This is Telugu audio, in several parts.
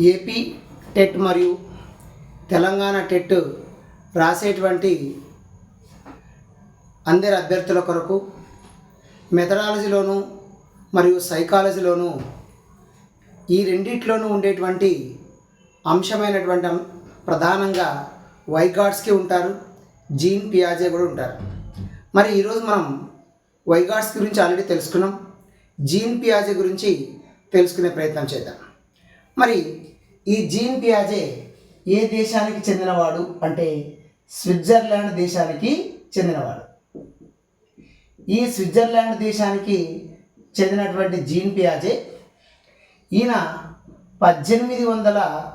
ఏపీ టెట్ మరియు తెలంగాణ టెట్ రాసేటువంటి అందరి అభ్యర్థుల కొరకు మెథడాలజీలోను మరియు సైకాలజీలోను ఈ రెండిట్లోనూ ఉండేటువంటి అంశమైనటువంటి ప్రధానంగా వైగాడ్స్కి ఉంటారు. జీన్ పియాజే కూడా ఉంటారు. మరి ఈరోజు మనం వైగాడ్స్ గురించి ఆల్రెడీ తెలుసుకున్నాం. జీన్ పియాజే గురించి తెలుసుకునే ప్రయత్నం చేద్దాం. మరి ఈ జీన్ పియాజే ఏ దేశానికి చెందినవాడు? అంటే స్విట్జర్లాండ్ దేశానికి చెందినవాడు. ఈ స్విట్జర్లాండ్ దేశానికి చెందినటువంటి జీన్ పియాజే ఈయన పద్దెనిమిది వందల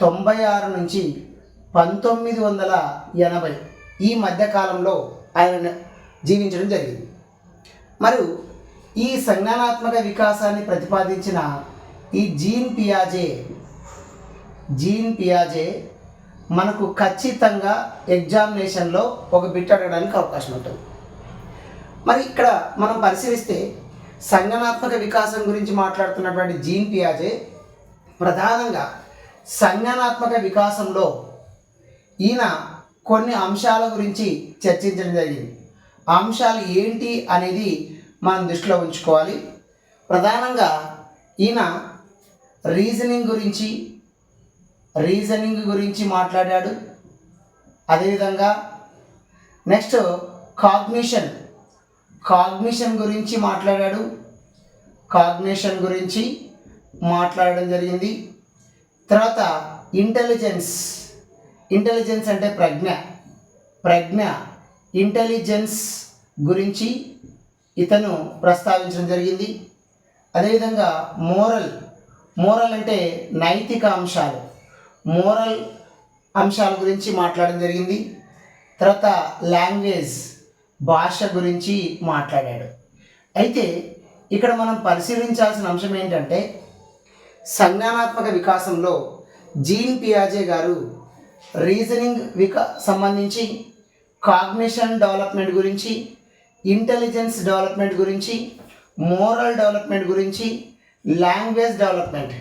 తొంభై ఆరు నుంచి పంతొమ్మిది వందల ఎనభై ఈ మధ్యకాలంలో ఆయన జీవించడం జరిగింది. మరియు ఈ సంజ్ఞానాత్మక వికాసాన్ని ప్రతిపాదించిన ఈ జీన్ పియాజే జీన్ పియాజే మనకు ఖచ్చితంగా ఎగ్జామినేషన్లో ఒక బిట్ అడగడానికి అవకాశం ఉంటుంది. మరి ఇక్కడ మనం పరిశీలిస్తే సంజ్ఞానాత్మక వికాసం గురించి మాట్లాడుతున్నటువంటి జీన్ పియాజే ప్రధానంగా సంజ్ఞానాత్మక వికాసంలో ఈయన కొన్ని అంశాల గురించి చర్చించడం జరిగింది. అంశాలు ఏంటి అనేది మనం దృష్టిలో ఉంచుకోవాలి. ప్రధానంగా ఈయన రీజనింగ్ గురించి రీజనింగ్ గురించి మాట్లాడాడు. అదేవిధంగా నెక్స్ట్ కాగ్నిషన్. కాగ్నిషన్ గురించి మాట్లాడాడు. కాగ్నిషన్ గురించి మాట్లాడడం జరిగింది. తర్వాత ఇంటెలిజెన్స్. ఇంటెలిజెన్స్ అంటే ప్రజ్ఞ. ప్రజ్ఞ ఇంటెలిజెన్స్ గురించి ఇతను ప్రస్తావించడం జరిగింది. అదేవిధంగా మోరల్. మోరల్ అంటే నైతిక అంశాలు. మోరల్ అంశాల గురించి మాట్లాడడం జరిగింది. తర్వాత లాంగ్వేజ్ భాష గురించి మాట్లాడాడు. అయితే ఇక్కడ మనం పరిశీలించాల్సిన అంశం ఏంటంటే సంజ్ఞానాత్మక వికాసంలో జీన్ పియాజే గారు రీజనింగ్ వికా సంబంధించి కాగ్నిషన్ డెవలప్మెంట్ గురించి ఇంటెలిజెన్స్ డెవలప్మెంట్ గురించి మోరల్ డెవలప్మెంట్ గురించి లాంగ్వేజ్ డెవలప్మెంట్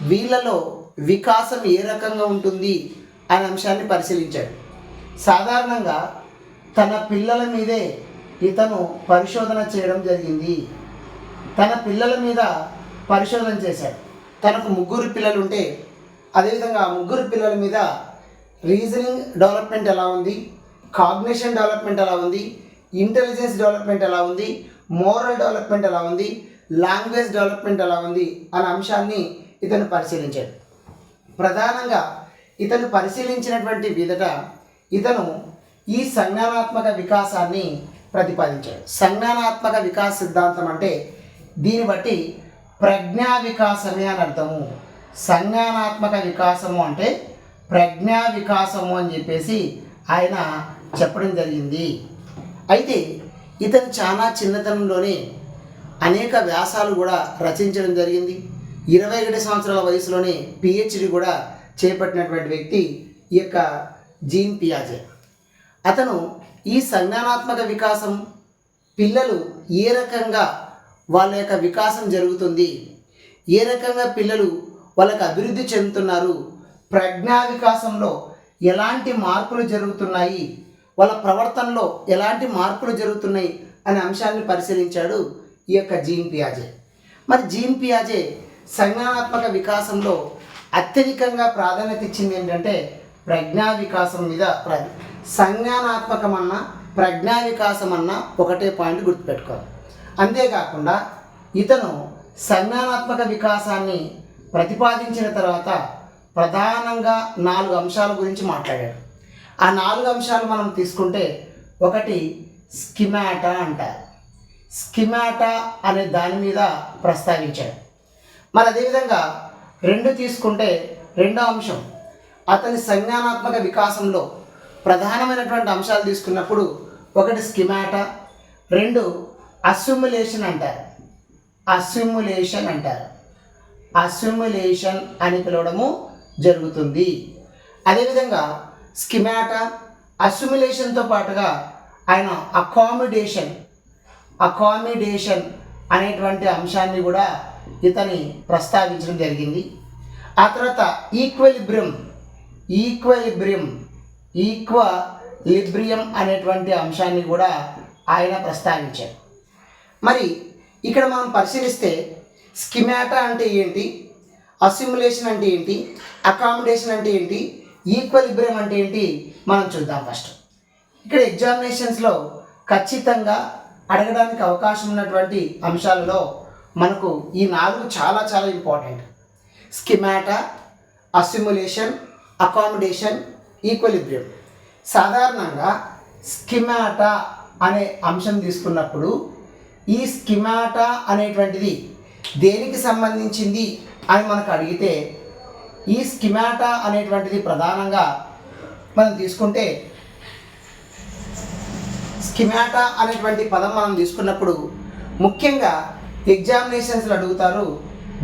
వీళ్ళలో వికాసం ఏ రకంగా ఉంటుంది అనే అంశాన్ని పరిశీలించాడు. సాధారణంగా తన పిల్లల మీదే ఇతను పరిశోధన చేయడం జరిగింది. తన పిల్లల మీద పరిశోధన చేశాడు. తనకు ముగ్గురు పిల్లలు ఉంటే అదేవిధంగా ఆ ముగ్గురు పిల్లల మీద రీజనింగ్ డెవలప్మెంట్ ఎలా ఉంది? కాగ్నిషన్ డెవలప్మెంట్ ఎలా ఉంది? ఇంటెలిజెన్స్ డెవలప్మెంట్ ఎలా ఉంది? మోరల్ డెవలప్మెంట్ ఎలా ఉంది? లాంగ్వేజ్ డెవలప్మెంట్ ఎలా ఉంది? అనే అంశాన్ని ఇతను పరిశీలించాడు. ప్రధానంగా ఇతను పరిశీలించినటువంటి విధట ఇతను ఈ సంజ్ఞానాత్మక వికాసాన్ని ప్రతిపాదించాడు. సంజ్ఞానాత్మక వికాస సిద్ధాంతం అంటే దీన్ని బట్టి ప్రజ్ఞా వికాసమే అని అర్థము. సంజ్ఞానాత్మక వికాసము అంటే ప్రజ్ఞా వికాసము అని చెప్పేసి ఆయన చెప్పడం జరిగింది. అయితే ఇతను చాలా చిన్నతనంలోనే అనేక వ్యాసాలు కూడా రచించడం జరిగింది. ఇరవై ఏడు సంవత్సరాల వయసులోనే పిహెచ్డి కూడా చేపట్టినటువంటి వ్యక్తి ఈ యొక్క జీన్ పియాజే. అతను ఈ సంజ్ఞానాత్మక వికాసం పిల్లలు ఏ రకంగా వాళ్ళ యొక్క వికాసం జరుగుతుంది ఏ రకంగా పిల్లలు వాళ్ళకి అభివృద్ధి చెందుతున్నారు ప్రజ్ఞా వికాసంలో ఎలాంటి మార్పులు జరుగుతున్నాయి వాళ్ళ ప్రవర్తనలో ఎలాంటి మార్పులు జరుగుతున్నాయి అనే అంశాన్ని పరిశీలించాడు ఈ యొక్క జీన్ పియాజే. మరి జీన్ పియాజే సంజ్ఞానాత్మక వికాసంలో అత్యధికంగా ప్రాధాన్యత ఇచ్చింది ఏంటంటే ప్రజ్ఞా వికాసం మీద ప్ర సంజ్ఞానాత్మకం ప్రజ్ఞా వికాసం అన్న ఒకటే పాయింట్ గుర్తుపెట్టుకోవాలి. అంతేకాకుండా ఇతను సంజ్ఞానాత్మక వికాసాన్ని ప్రతిపాదించిన తర్వాత ప్రధానంగా నాలుగు అంశాల గురించి మాట్లాడాడు. ఆ నాలుగు అంశాలు మనం తీసుకుంటే ఒకటి స్కిమాటా అంటారు. స్కిమాటా అనే దాని మీద ప్రస్తావించాడు. మరి అదేవిధంగా రెండు తీసుకుంటే రెండో అంశం అతని సంజ్ఞానాత్మక వికాసంలో ప్రధానమైనటువంటి అంశాలు తీసుకున్నప్పుడు ఒకటి స్కిమాటా రెండు అస్యుములేషన్ అంటారు. అస్యుములేషన్ అంటారు. అస్యుములేషన్ అని పిలవడము జరుగుతుంది. అదేవిధంగా స్కిమాటా అస్యుములేషన్తో పాటుగా ఆయన అకామిడేషన్ అకామిడేషన్ అనేటువంటి అంశాన్ని కూడా ఇతని ప్రస్తావించడం జరిగింది. ఆ తర్వాత ఈక్వలిబ్రియం ఈక్వలిబ్రియం ఈక్వలిబ్రియం అనేటువంటి అంశాన్ని కూడా ఆయన ప్రస్తావించారు. మరి ఇక్కడ మనం పరిశీలిస్తే స్కిమాటా అంటే ఏంటి? అసిమ్యులేషన్ అంటే ఏంటి? అకామిడేషన్ అంటే ఏంటి? ఈక్వలిబ్రియం అంటే ఏంటి? మనం చూద్దాం ఫస్ట్. ఇక్కడ ఎగ్జామినేషన్స్లో ఖచ్చితంగా అడగడానికి అవకాశం ఉన్నటువంటి అంశాలలో మనకు ఈ నాలుగు చాలా చాలా important schemata assimilation accommodation equilibrium సాధారణంగా స్కిమాటా అనే అంశం తీసుకున్నప్పుడు ఈ స్కిమాటా అనేటువంటిది దేనికి సంబంధించింది అని మనకు అడిగితే ఈ స్కిమాటా అనేటువంటిది ప్రధానంగా మనం తీసుకుంటే స్కిమాటా అనేటువంటి పదం మనం తీసుకున్నప్పుడు ముఖ్యంగా ఎగ్జామినేషన్స్లో అడుగుతారు.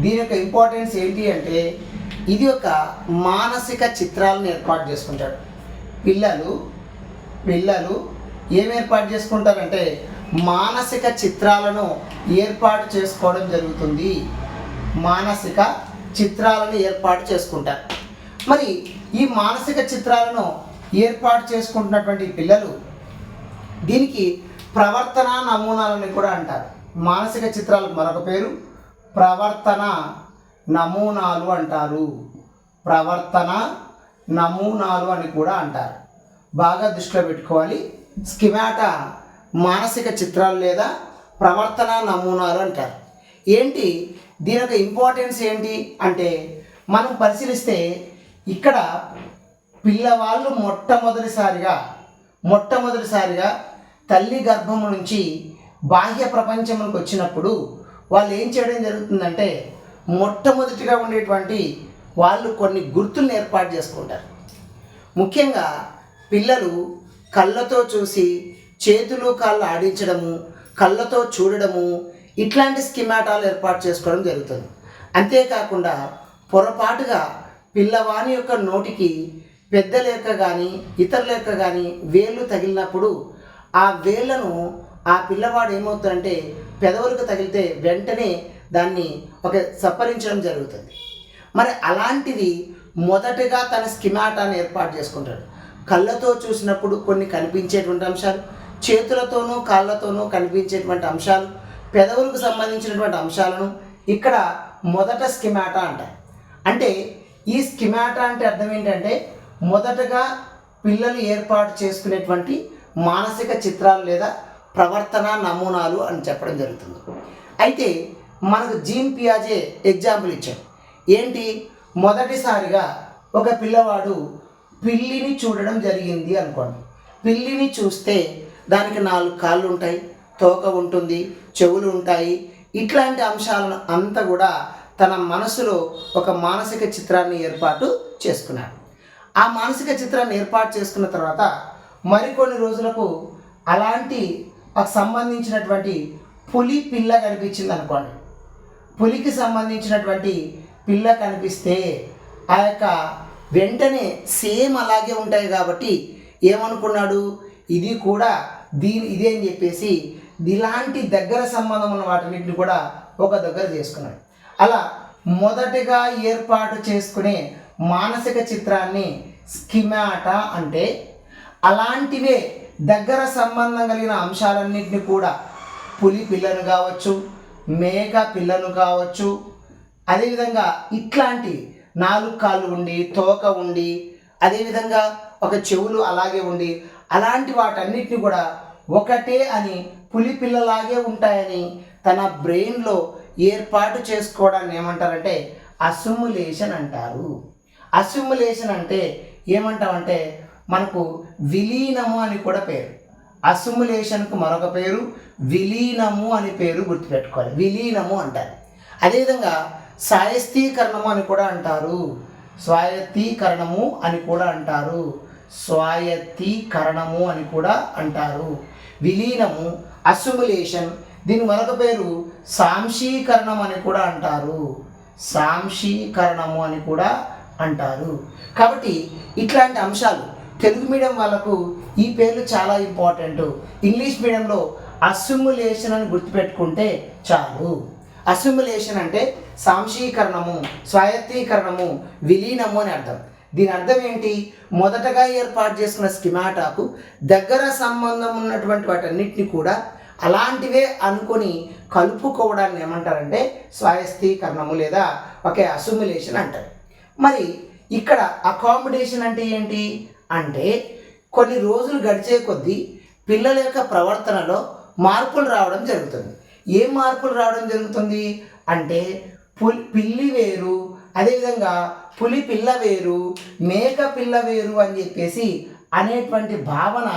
దీని యొక్క ఇంపార్టెన్స్ ఏంటి అంటే ఇది ఒక మానసిక చిత్రాలను ఏర్పాటు చేసుకుంటాడు. పిల్లలు పిల్లలు ఏం ఏర్పాటు చేసుకుంటారంటే మానసిక చిత్రాలను ఏర్పాటు చేసుకోవడం జరుగుతుంది. మానసిక చిత్రాలను ఏర్పాటు చేసుకుంటారు. మరి ఈ మానసిక చిత్రాలను ఏర్పాటు చేసుకుంటున్నటువంటి పిల్లలు దీనికి ప్రవర్తన నమూనాలని కూడా అంటారు. మానసిక చిత్రాలకు మరొక పేరు ప్రవర్తన నమూనాలు అంటారు. ప్రవర్తన నమూనాలు అని కూడా అంటారు. బాగా దృష్టిలో పెట్టుకోవాలి. స్కిమాటా మానసిక చిత్రాలు లేదా ప్రవర్తన నమూనాలు అంటారు. ఏంటి? దీని యొక్క ఇంపార్టెన్స్ ఏంటి? అంటే మనం పరిశీలిస్తే ఇక్కడ పిల్లవాళ్ళు మొట్టమొదటిసారిగా మొట్టమొదటిసారిగా తల్లి గర్భం నుంచి బాహ్య ప్రపంచంలోకి వచ్చినప్పుడు వాళ్ళు ఏం చేయడం జరుగుతుందంటే మొట్టమొదటిగా ఉండేటువంటి వాళ్ళు కొన్ని గుర్తులను ఏర్పాటు చేసుకుంటారు. ముఖ్యంగా పిల్లలు కళ్ళతో చూసి చేతులు కాళ్ళు ఆడించడము కళ్ళతో చూడడము ఇట్లాంటి స్కిమాటాలు ఏర్పాటు చేసుకోవడం జరుగుతుంది. అంతేకాకుండా పొరపాటుగా పిల్లవాని యొక్క నోటికి పెద్దల యొక్క కానీ ఇతరుల యొక్క కానీ వేళ్ళు తగిలినప్పుడు ఆ వేళ్ళను ఆ పిల్లవాడు ఏమవుతుందంటే పెదవులకు తగిలితే వెంటనే దాన్ని ఒక సప్పరించడం జరుగుతుంది. మరి అలాంటిది మొదటగా తన స్కిమాటాన్ని ఏర్పాటు చేసుకుంటాడు. కళ్ళతో చూసినప్పుడు కొన్ని కనిపించేటువంటి అంశాలు చేతులతోనూ కాళ్ళతోనూ కనిపించేటువంటి అంశాలు పెదవులకు సంబంధించినటువంటి అంశాలను ఇక్కడ మొదట స్కిమాటా అంటారు. అంటే ఈ స్కిమాటా అంటే అర్థం ఏంటంటే మొదటగా పిల్లలు ఏర్పాటు చేసుకునేటువంటి మానసిక చిత్రాలు లేదా ప్రవర్తన నమూనాలు అని చెప్పడం జరుగుతుంది. అయితే మనకు జీన్ పియాజే ఎగ్జాంపుల్ ఇచ్చాడు. ఏంటి? మొదటిసారిగా ఒక పిల్లవాడు పిల్లిని చూడడం జరిగింది అనుకోండి. పిల్లిని చూస్తే దానికి నాలుగు కాళ్ళు ఉంటాయి తోక ఉంటుంది చెవులు ఉంటాయి. ఇట్లాంటి అంశాలను అంతా కూడా తన మనసులో ఒక మానసిక చిత్రాన్ని ఏర్పాటు చేసుకున్నాడు. ఆ మానసిక చిత్రాన్ని ఏర్పాటు చేసుకున్న తర్వాత మరికొన్ని రోజులకు అలాంటి ఆ సంబంధించినటువంటి పులి పిల్ల కనిపించింది అనుకోండి. పులికి సంబంధించినటువంటి పిల్ల కనిపిస్తే ఆ యొక్క వెంటనే సేమ్ అలాగే ఉంటాయి కాబట్టి ఏమనుకున్నాడు? ఇది కూడా దీని ఇదే అని చెప్పేసి ఇలాంటి దగ్గర సంబంధం ఉన్న వాటిని కూడా ఒక దగ్గర చేసుకున్నాడు. అలా మొదటగా ఏర్పాటు చేసుకునే మానసిక చిత్రాన్ని స్కిమాటా అంటే అలాంటివే దగ్గర సంబంధం కలిగిన అంశాలన్నింటినీ కూడా పులి పిల్లను కావచ్చు మేక పిల్లను కావచ్చు అదేవిధంగా ఇట్లాంటి నాలుగు కాళ్ళు ఉండి తోక ఉండి అదేవిధంగా ఒక చెవులు అలాగే ఉండి అలాంటి వాటన్నిటిని కూడా ఒకటే అని పులి పిల్లలాగే ఉంటాయని తన బ్రెయిన్లో ఏర్పాటు చేసుకోవడాన్ని ఏమంటారంటే అసిమ్యులేషన్ అంటారు. అసిమ్యులేషన్ అంటే ఏమంటామంటే మనకు విలీనము అని కూడా పేరు. అసిములేషన్కు మరొక పేరు విలీనము అని పేరు గుర్తుపెట్టుకోవాలి. విలీనము అంటారు. అదేవిధంగా స్వాయత్తీకరణము అని కూడా అంటారు. స్వాయత్తీకరణము అని కూడా అంటారు. స్వాయత్తీకరణము అని కూడా అంటారు. విలీనము అసిములేషన్ దీని మరొక పేరు సాంశీకరణం అని కూడా అంటారు. సాంశీకరణము అని కూడా అంటారు. కాబట్టి ఇట్లాంటి అంశాలు తెలుగు మీడియం వాళ్ళకు ఈ పేర్లు చాలా ఇంపార్టెంట్. ఇంగ్లీష్ మీడియంలో అసిమ్యులేషన్ అని గుర్తుపెట్టుకుంటే చాలు. అసిమ్యులేషన్ అంటే సాంశీకరణము స్వాయత్తీకరణము విలీనము అని అర్థం. దీని అర్థం ఏంటి? మొదటగా ఏర్పాటు చేసుకున్న స్కిమాటాకు దగ్గర సంబంధం ఉన్నటువంటి వాటన్నిటిని కూడా అలాంటివే అనుకొని కలుపుకోవడాన్ని ఏమంటారంటే స్వాయస్తీకరణము లేదా ఒకే అసిమ్యులేషన్ అంటారు. మరి ఇక్కడ అకామిడేషన్ అంటే ఏంటి? అంటే కొన్ని రోజులు గడిచే కొద్దీ పిల్లల యొక్క ప్రవర్తనలో మార్పులు రావడం జరుగుతుంది. ఏ మార్పులు రావడం జరుగుతుంది? అంటే పులి పిల్లి వేరు అదేవిధంగా పులి పిల్ల వేరు మేక పిల్ల వేరు అని చెప్పేసి అనేటువంటి భావన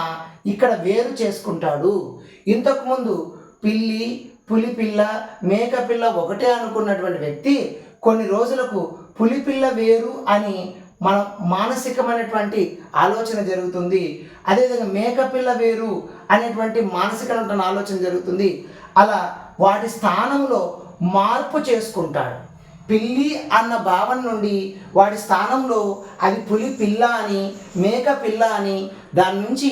ఇక్కడ వేరు చేసుకుంటాడు. ఇంతకుముందు పిల్లి పులి పిల్ల మేక పిల్ల ఒకటే అనుకున్నటువంటి వ్యక్తి కొన్ని రోజులకు పులి పిల్ల వేరు అని మన మానసికమైనటువంటి ఆలోచన జరుగుతుంది. అదేవిధంగా మేకపిల్ల వేరు అనేటువంటి మానసికమైనటువంటి ఆలోచన జరుగుతుంది. అలా వాటి స్థానంలో మార్పు చేసుకుంటాడు. పిల్లి అన్న భావన నుండి వాడి స్థానంలో అది పులి పిల్ల అని మేక పిల్ల అని దాని నుంచి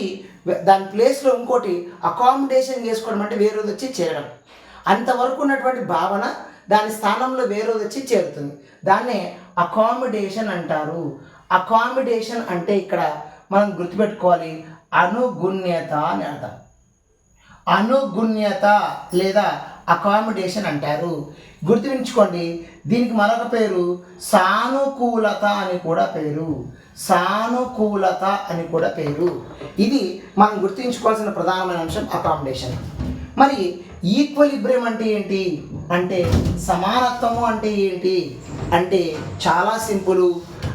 దాని ప్లేస్లో ఇంకోటి అకామిడేషన్ చేసుకోవడం అంటే వేరేది వచ్చి చేరడం. అంతవరకు ఉన్నటువంటి భావన దాని స్థానంలో వేరేది వచ్చి చేరుతుంది. దాన్నే అకామిడేషన్ అంటారు. అకామిడేషన్ అంటే ఇక్కడ మనం గుర్తుపెట్టుకోవాలి. అనుగుణ్యత అని అర్థం. అనుగుణ్యత లేదా అకామిడేషన్ అంటారు. గుర్తుంచుకోండి దీనికి మరొక పేరు సానుకూలత అని కూడా పేరు. సానుకూలత అని కూడా పేరు. ఇది మనం గుర్తుంచుకోవాల్సిన ప్రధానమైన అంశం అకామిడేషన్ మరి ఈక్వలిబ్రియం అంటే ఏంటి? అంటే సమానత్వము అంటే ఏంటి? అంటే చాలా సింపుల్.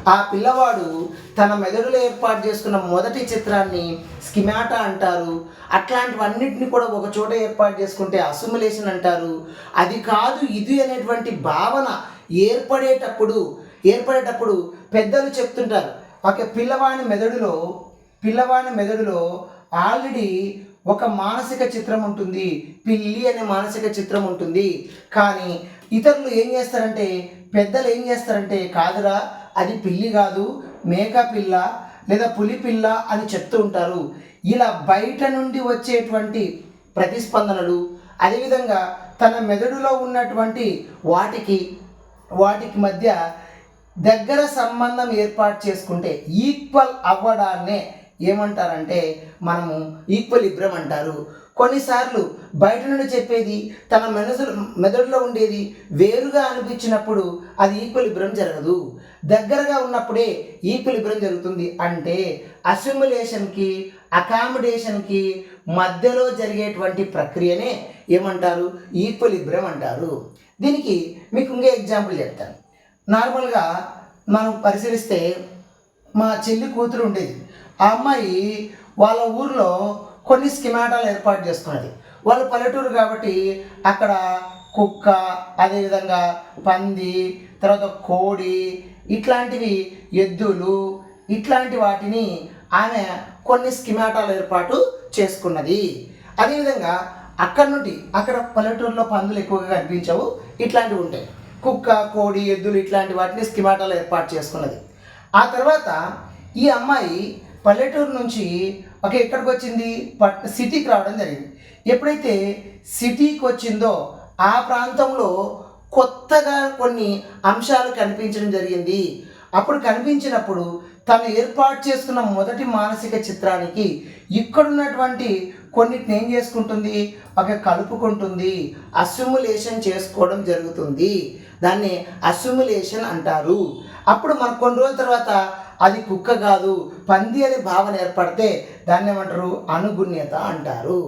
ఆ పిల్లవాడు తన మెదడులో ఏర్పాటు చేసుకున్న మొదటి చిత్రాన్ని స్కిమాటా అంటారు. అట్లాంటివన్నిటిని కూడా ఒక చోట ఏర్పాటు చేసుకుంటే అసిములేషన్ అంటారు. అది కాదు ఇది అనేటువంటి భావన ఏర్పడేటప్పుడు ఏర్పడేటప్పుడు పెద్దలు చెప్తుంటారు. ఒక పిల్లవాని మెదడులో పిల్లవాని మెదడులో ఆల్రెడీ ఒక మానసిక చిత్రం ఉంటుంది. పిల్లి అనే మానసిక చిత్రం ఉంటుంది. కానీ ఇతరులు ఏం చేస్తారంటే పెద్దలు ఏం చేస్తారంటే కాదురా అది పిల్లి కాదు మేక పిల్ల లేదా పులి పిల్ల అని చెప్తూ ఉంటారు. ఇలా బయట నుండి వచ్చేటువంటి ప్రతిస్పందనలు అదేవిధంగా తన మెదడులో ఉన్నటువంటి వాటికి వాటికి మధ్య దగ్గర సంబంధం ఏర్పాటు చేసుకుంటే ఈక్వల్ అవ్వడాన్నే ఏమంటారంటే మనము ఈక్వలిబ్రం అంటారు. కొన్నిసార్లు బయట నుండి చెప్పేది తన మెనసు మెదడులో ఉండేది వేరుగా అనిపించినప్పుడు అది ఈక్వలిబ్రం జరగదు. దగ్గరగా ఉన్నప్పుడే ఈక్వలిబ్రం జరుగుతుంది అంటే అసిమ్యులేషన్కి అకామిడేషన్కి మధ్యలో జరిగేటువంటి ప్రక్రియనే ఏమంటారు? ఈక్వలిబ్రం అంటారు. దీనికి మీకు ఇంకే ఎగ్జాంపుల్ చెప్తాను. నార్మల్గా మనం పరిశీలిస్తే మా చెల్లి కూతురు ఉండేది. ఆ అమ్మాయి వాళ్ళ ఊర్లో కొన్ని స్కిమాటాలు ఏర్పాటు చేసుకున్నది వాళ్ళు పల్లెటూరు కాబట్టి అక్కడ కుక్క అదేవిధంగా పంది తర్వాత కోడి ఇట్లాంటివి ఎద్దులు ఇట్లాంటి వాటిని ఆమె కొన్ని స్కిమాటాలు ఏర్పాటు చేసుకున్నది. అదేవిధంగా అక్కడ నుండి అక్కడ పల్లెటూరులో పందులు ఎక్కువగా కనిపించవు ఇట్లాంటివి ఉంటాయి. కుక్క కోడి ఎద్దులు ఇట్లాంటి వాటిని స్కిమాటాలు ఏర్పాటు చేసుకున్నది. ఆ తర్వాత ఈ అమ్మాయి పల్లెటూరు నుంచి ఒక ఎక్కడికి వచ్చింది పట్ సిటీకి రావడం జరిగింది. ఎప్పుడైతే సిటీకి వచ్చిందో ఆ ప్రాంతంలో కొత్తగా కొన్ని అంశాలు కనిపించడం జరిగింది. అప్పుడు కనిపించినప్పుడు తను ఏర్పాటు చేసుకున్న మొదటి మానసిక చిత్రానికి ఇక్కడున్నటువంటి కొన్నిటిని ఏం చేసుకుంటుంది? ఒక కలుపుకుంటుంది. అస్యుములేషన్ చేసుకోవడం జరుగుతుంది. దాన్ని అస్యుములేషన్ అంటారు. అప్పుడు మనకు కొన్ని రోజుల తర్వాత అది కుక్క కాదు పంది అనే భావన ఏర్పడితే దాన్ని ఏమంటారు? అనుగుణ్యత అంటారు.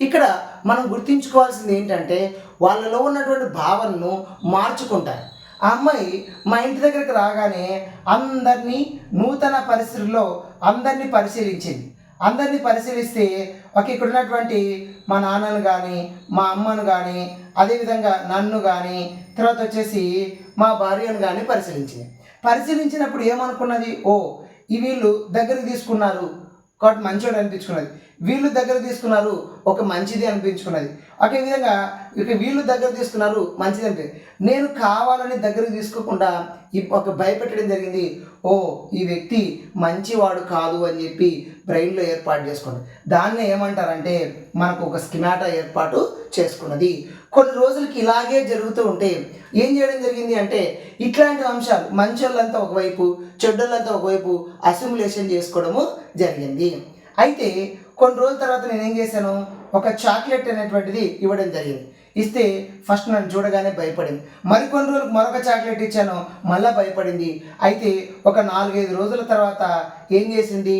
ఇక్కడ మనం గుర్తించుకోవాల్సింది ఏంటంటే వాళ్ళలో ఉన్నటువంటి భావనను మార్చుకుంటారు. ఆ అమ్మాయి మా ఇంటి దగ్గరికి రాగానే అందరినీ నూతన పరిస్థితుల్లో అందరినీ పరిశీలించింది. అందరినీ పరిశీలిస్తే ఒక ఇక్కడ ఉన్నటువంటి మా నాన్నను కానీ మా అమ్మను కానీ అదేవిధంగా నన్ను కానీ తర్వాత వచ్చేసి మా భార్యను కానీ పరిశీలించింది. పరిశీలించినప్పుడు ఏమనుకున్నది? ఓ ఈ వీళ్ళు దగ్గర తీసుకున్నారు. కాబట్టి మంచోడు అనిపించుకున్నది. వీళ్ళు దగ్గర తీసుకున్నారు ఒక మంచిది అనిపించుకున్నది. ఒకే విధంగా ఇక వీళ్ళు దగ్గర తీసుకున్నారు మంచిది అనిపించింది నేను కావాలని దగ్గరకు తీసుకోకుండా ఒక భయపెట్టడం జరిగింది. ఓ ఈ వ్యక్తి మంచివాడు కాదు అని చెప్పి బ్రెయిన్లో ఏర్పాటు చేసుకోండి దాన్ని ఏమంటారంటే మనకు ఒక స్కిమాటా ఏర్పాటు చేసుకున్నది. కొన్ని రోజులకి ఇలాగే జరుగుతూ ఉంటే ఏం చేయడం జరిగింది అంటే ఇట్లాంటి అంశాలు మంచోళ్ళంతా ఒకవైపు చెడ్డోళ్ళంతా ఒకవైపు అసిమ్యులేషన్ చేసుకోవడము జరిగింది. అయితే కొన్ని రోజుల తర్వాత నేను ఏం చేశాను? ఒక చాక్లెట్ అనేటువంటిది ఇవ్వడం జరిగింది. ఇస్తే ఫస్ట్ నన్ను చూడగానే భయపడింది. మరికొన్ని రోజులకు మరొక చాక్లెట్ ఇచ్చాను మళ్ళీ భయపడింది. అయితే ఒక నాలుగైదు రోజుల తర్వాత ఏం చేసింది?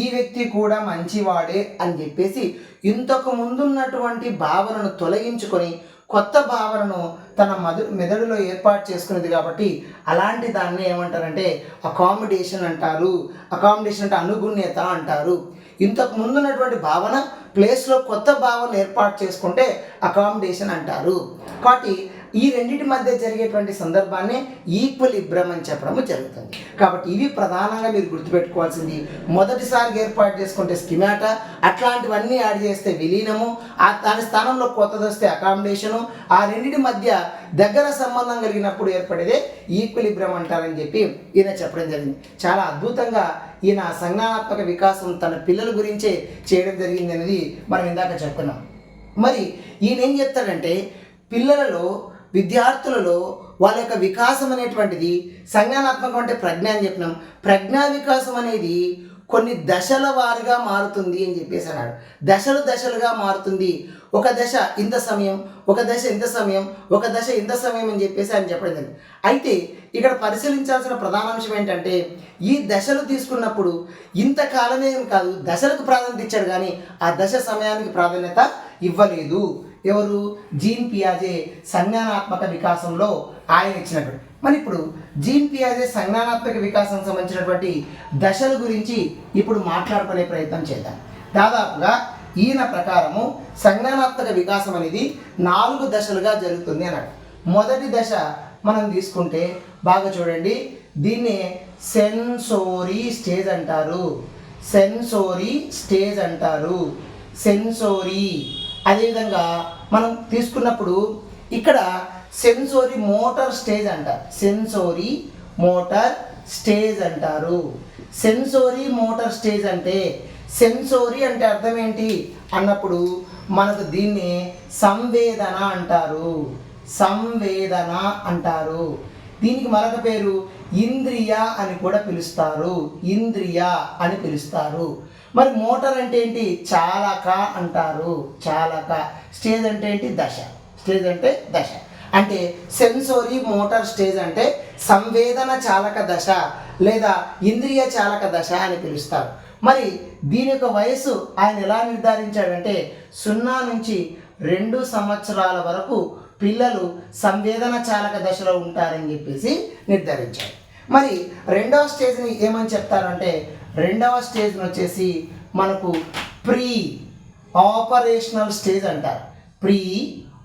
ఈ వ్యక్తి కూడా మంచివాడే అని చెప్పేసి ఇంతకు ముందున్నటువంటి భావనను తొలగించుకొని కొత్త భావనను తన మధు మెదడులో ఏర్పాటు చేసుకున్నది కాబట్టి అలాంటి దాన్ని ఏమంటారంటే అకామిడేషన్ అంటారు. అకామిడేషన్ అంటే అనుగుణ్యత అంటారు. ఇంతకు ముందున్నటువంటి భావన ప్లేస్లో కొత్త భావన ఏర్పాటు చేసుకుంటే అకామిడేషన్ అంటారు. కాబట్టి ఈ రెండింటి మధ్య జరిగేటువంటి సందర్భాన్ని ఈక్వల్ ఇబ్రమ్ అని చెప్పడము జరుగుతుంది. కాబట్టి ఇవి ప్రధానంగా మీరు గుర్తుపెట్టుకోవాల్సింది. మొదటిసారి ఏర్పాటు చేసుకుంటే స్కిమాటా అట్లాంటివన్నీ యాడ్ చేస్తే విలీనము ఆ దాని స్థానంలో కొత్తది వస్తే అకామిడేషను ఆ రెండింటి మధ్య దగ్గర సంబంధం కలిగినప్పుడు ఏర్పడేదే ఈక్వల్ ఇబ్రమ్ అంటారని చెప్పి ఈయన చెప్పడం జరిగింది. చాలా అద్భుతంగా ఈయన సంజ్ఞానాత్మక వికాసం తన పిల్లల గురించే చేయడం జరిగింది అనేది మనం ఇందాక చెప్పుకున్నాం. మరి ఈయన ఏం చెప్తాడంటే పిల్లలలో విద్యార్థులలో వాళ్ళ యొక్క వికాసం అనేటువంటిది సంజ్ఞానాత్మకం అంటే ప్రజ్ఞ అని చెప్పినాం. ప్రజ్ఞా వికాసం అనేది కొన్ని దశల వారిగా మారుతుంది అని చెప్పేసి అన్నాడు. దశలు దశలుగా మారుతుంది. ఒక దశ ఇంత సమయం ఒక దశ ఇంత సమయం ఒక దశ ఇంత సమయం అని చెప్పేసి ఆయన చెప్పడం జరిగింది. అయితే ఇక్కడ పరిశీలించాల్సిన ప్రధాన అంశం ఏంటంటే ఈ దశలు తీసుకున్నప్పుడు ఇంతకాలమే కాదు దశలకు ప్రాధాన్యత ఇచ్చాడు కానీ ఆ దశ సమయానికి ప్రాధాన్యత ఇవ్వలేదు. ఎవరు? జీన్ పియాజే సంజ్ఞానాత్మక వికాసంలో ఆయన ఇచ్చినటువంటి. మరి ఇప్పుడు జీన్ పియాజే సంజ్ఞానాత్మక వికాసం సంబంధించినటువంటి దశల గురించి ఇప్పుడు మాట్లాడుకునే ప్రయత్నం చేద్దాం. దాదాపుగా ఈయన ప్రకారము సంజ్ఞానాత్మక వికాసం అనేది నాలుగు దశలుగా జరుగుతుంది అన్నాడు. మొదటి దశ మనం తీసుకుంటే బాగా చూడండి. దీన్ని సెన్సోరీ స్టేజ్ అంటారు. సెన్సోరీ స్టేజ్ అంటారు. సెన్సోరీ. అదేవిధంగా మనం తీసుకున్నప్పుడు ఇక్కడ సెన్సోరీ మోటార్ స్టేజ్ అంటారు సెన్సోరీ మోటార్ స్టేజ్ అంటారు. సెన్సోరీ మోటార్ స్టేజ్ అంటే సెన్సోరీ అంటే అర్థం ఏంటి? అన్నప్పుడు మనకు దీన్ని సంవేదన అంటారు. సంవేదన అంటారు. దీనికి మరొక పేరు ఇంద్రియ అని కూడా పిలుస్తారు. ఇంద్రియ అని పిలుస్తారు. మరి మోటార్ అంటే ఏంటి? చాలక అంటారు. చాలక. స్టేజ్ అంటే ఏంటి? దశ. స్టేజ్ అంటే దశ. అంటే సెన్సోరీ మోటార్ స్టేజ్ అంటే సంవేదన చాలక దశ లేదా ఇంద్రియ చాలక దశ అని పిలుస్తారు. మరి దీని యొక్క వయసు ఆయన ఎలా నిర్ధారించాడంటే సున్నా నుంచి రెండు సంవత్సరాల వరకు పిల్లలు సంవేదన చాలక దశలో ఉంటారని చెప్పేసి నిర్ధారించారు మరి రెండవ స్టేజ్ని ఏమని చెప్తారంటే రెండవ స్టేజ్ని వచ్చేసి మనకు ప్రీ ఆపరేషనల్ స్టేజ్ అంటారు. ప్రీ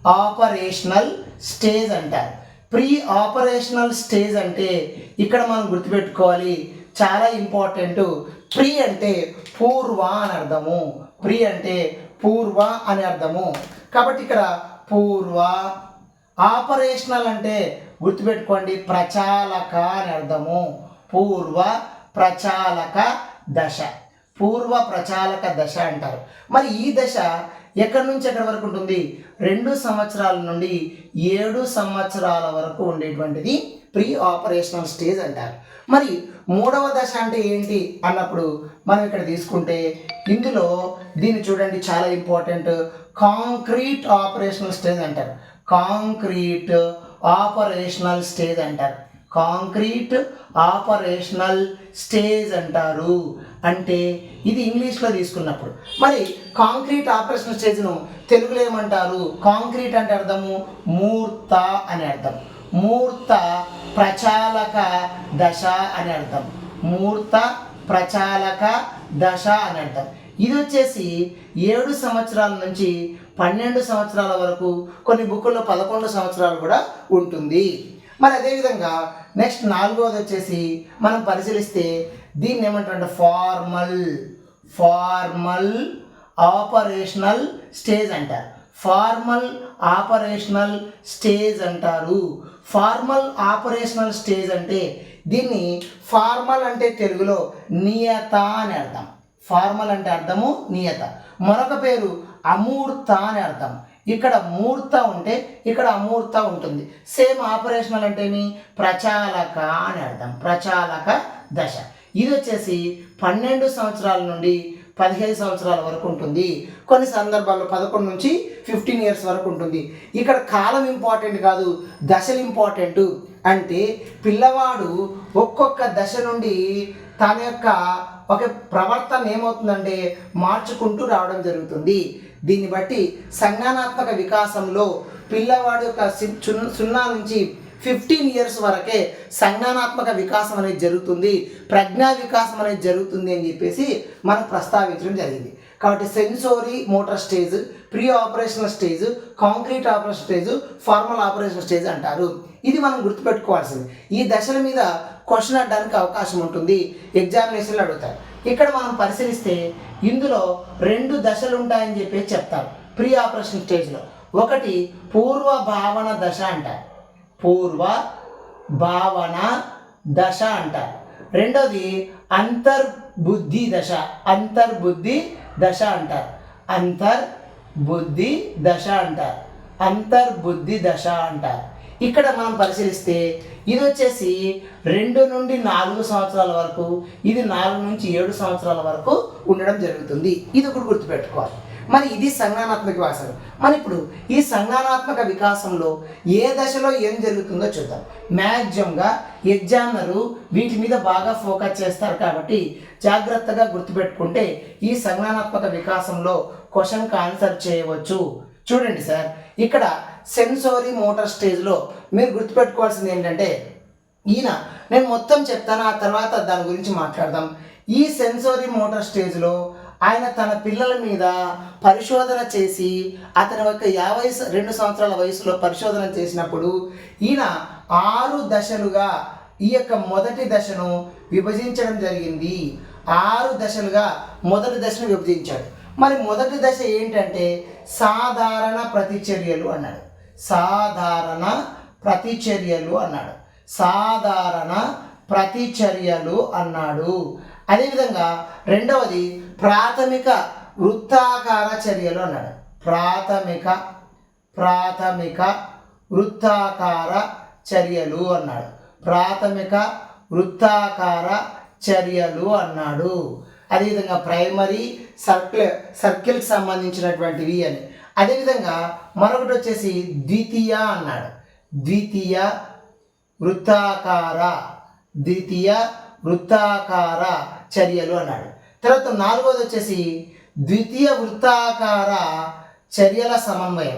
ఆపరేషనల్ స్టేజ్ అంటారు. ప్రీ ఆపరేషనల్ స్టేజ్ అంటే ఇక్కడ మనం గుర్తుపెట్టుకోవాలి చాలా ఇంపార్టెంట్. ప్రీ అంటే పూర్వ అని అర్థము. ప్రీ అంటే పూర్వ అని అర్థము. కాబట్టి ఇక్కడ పూర్వ ఆపరేషనల్ అంటే గుర్తుపెట్టుకోండి ప్రచాలక అని అర్థము. పూర్వ ప్రచాలక దశ. పూర్వ ప్రచాలక దశ అంటారు. మరి ఈ దశ ఎక్కడి నుంచి ఎక్కడి వరకు ఉంటుంది? రెండు సంవత్సరాల నుండి ఏడు సంవత్సరాల వరకు ఉండేటువంటిది ప్రీ ఆపరేషనల్ స్టేజ్ అంటారు. మరి మూడవ దశ అంటే ఏంటి అన్నప్పుడు మనం ఇక్కడ తీసుకుంటే ఇందులో దీన్ని చూడండి చాలా ఇంపార్టెంట్ కాంక్రీట్ ఆపరేషనల్ స్టేజ్ అంటారు. కాంక్రీట్ ఆపరేషనల్ స్టేజ్ అంటారు. కాంక్రీట్ ఆపరేషనల్ స్టేజ్ అంటారు. అంటే ఇది ఇంగ్లీష్లో తీసుకున్నప్పుడు. మరి కాంక్రీట్ ఆపరేషనల్ స్టేజ్ను తెలుగులో ఏమంటారు? కాంక్రీట్ అంటే అర్థము మూర్త అని అర్థం. మూర్త ప్రచాలక దశ అని అర్థం. మూర్త ప్రచాలక దశ అని అర్థం. ఇది వచ్చేసి ఏడు సంవత్సరాల నుంచి పన్నెండు సంవత్సరాల వరకు కొన్ని బుక్కుల్లో పదకొండు సంవత్సరాలు కూడా ఉంటుంది. మరి అదేవిధంగా నెక్స్ట్ నాలుగవది వచ్చేసి మనం పరిశీలిస్తే దీన్ని ఏమంటారంటే ఫార్మల్ ఫార్మల్ ఆపరేషనల్ స్టేజ్ అంటారు. ఫార్మల్ ఆపరేషనల్ స్టేజ్ అంటారు. ఫార్మల్ ఆపరేషనల్ స్టేజ్ అంటే దీన్ని ఫార్మల్ అంటే తెలుగులో నియత అని అర్థం. ఫార్మల్ అంటే అర్థము నియత. మరొక పేరు అమూర్త అని అర్థం. ఇక్కడ మూర్త ఉంటే ఇక్కడ అమూర్త ఉంటుంది. Same operational అంటేమి? ప్రచాలక అని అర్థం. ప్రచాలక దశ. ఇది వచ్చేసి పన్నెండు సంవత్సరాల నుండి పదిహేను సంవత్సరాల వరకు ఉంటుంది. కొన్ని సందర్భాల్లో పదకొండు నుంచి ఫిఫ్టీన్ ఇయర్స్ వరకు ఉంటుంది. ఇక్కడ కాలం ఇంపార్టెంట్ కాదు దశలు ఇంపార్టెంట్ అంటే పిల్లవాడు ఒక్కొక్క దశ నుండి తన యొక్క ఒక ప్రవర్తన ఏమవుతుందంటే మార్చుకుంటూ రావడం జరుగుతుంది. దీన్ని బట్టి సంజ్ఞానాత్మక వికాసంలో పిల్లవాడు యొక్క సున్నా నుంచి ఫిఫ్టీన్ ఇయర్స్ వరకే సంజ్ఞానాత్మక వికాసం అనేది జరుగుతుంది ప్రజ్ఞా వికాసం అనేది జరుగుతుంది అని చెప్పేసి మనం ప్రస్తావించడం జరిగింది. కాబట్టి sensory motor stage pre operational stage concrete operation stage formal operation stage అంటారు. ఇది మనం గుర్తుపెట్టుకోవాల్సింది. ఈ దశల మీద క్వశ్చన్ అడడానికి అవకాశం ఉంటుంది. ఎగ్జామినేషన్లు అడుగుతారు. ఇక్కడ మనం పరిశీలిస్తే ఇందులో రెండు దశలు ఉంటాయని చెప్పేసి చెప్తారు. ప్రీ ఆపరేషన్ స్టేజ్లో. ఒకటి పూర్వ భావన దశ అంటారు పూర్వ భావన దశ అంటారు రెండోది అంతర్బుద్ధి దశ. అంతర్బుద్ధి దశ అంటారు అంతర్బుద్ధి దశ అంటారు అంతర్బుద్ధి దశ అంటారు ఇక్కడ మనం పరిశీలిస్తే ఇది వచ్చేసి రెండు నుండి నాలుగు సంవత్సరాల వరకు ఇది నాలుగు నుంచి ఏడు సంవత్సరాల వరకు ఉండడం జరుగుతుంది. ఇది ఒకటి గుర్తుపెట్టుకోవాలి. మరి ఇది సంజ్ఞానాత్మక వికాసం. మరి ఇప్పుడు ఈ సంజ్ఞానాత్మక వికాసంలో ఏ దశలో ఏం జరుగుతుందో చూద్దాం. మ్యాక్సిమంగా ఎగ్జామినరు వీటి మీద బాగా ఫోకస్ చేస్తారు కాబట్టి జాగ్రత్తగా గుర్తుపెట్టుకుంటే ఈ సంజ్ఞానాత్మక వికాసంలో క్వశ్చన్కి ఆన్సర్ చేయవచ్చు. చూడండి సార్ ఇక్కడ సెన్సోరీ మోటార్ స్టేజ్లో మీరు గుర్తుపెట్టుకోవాల్సింది ఏంటంటే ఈయన నేను మొత్తం చెప్తాను ఆ తర్వాత దాని గురించి మాట్లాడదాం. ఈ సెన్సోరీ మోటార్ స్టేజ్లో ఆయన తన పిల్లల మీద పరిశోధన చేసి అతని యొక్క యాభై రెండు సంవత్సరాల వయసులో పరిశోధన చేసినప్పుడు ఈయన ఆరు దశలుగా ఈ యొక్క మొదటి దశను విభజించడం జరిగింది. ఆరు దశలుగా మొదటి దశను విభజించాడు. మరి మొదటి దశ ఏంటంటే సాధారణ ప్రతిచర్యలు అన్నాడు. సాధారణ ప్రతిచర్యలు అన్నాడు. సాధారణ ప్రతిచర్యలు అన్నాడు. అదేవిధంగా రెండవది ప్రాథమిక వృత్తాకార చర్యలు అన్నాడు. ప్రాథమిక ప్రాథమిక వృత్తాకార చర్యలు అన్నాడు. ప్రాథమిక వృత్తాకార చర్యలు అన్నాడు. అదేవిధంగా ప్రైమరీ సర్కిల్ సర్కిల్కి సంబంధించినటువంటివి అని. అదేవిధంగా మరొకటి వచ్చేసి ద్వితీయ అన్నాడు. ద్వితీయ వృత్తాకార ద్వితీయ వృత్తాకార చర్యలు అన్నాడు. తర్వాత నాలుగోది వచ్చేసి ద్వితీయ వృత్తాకార చర్యల సమన్వయం.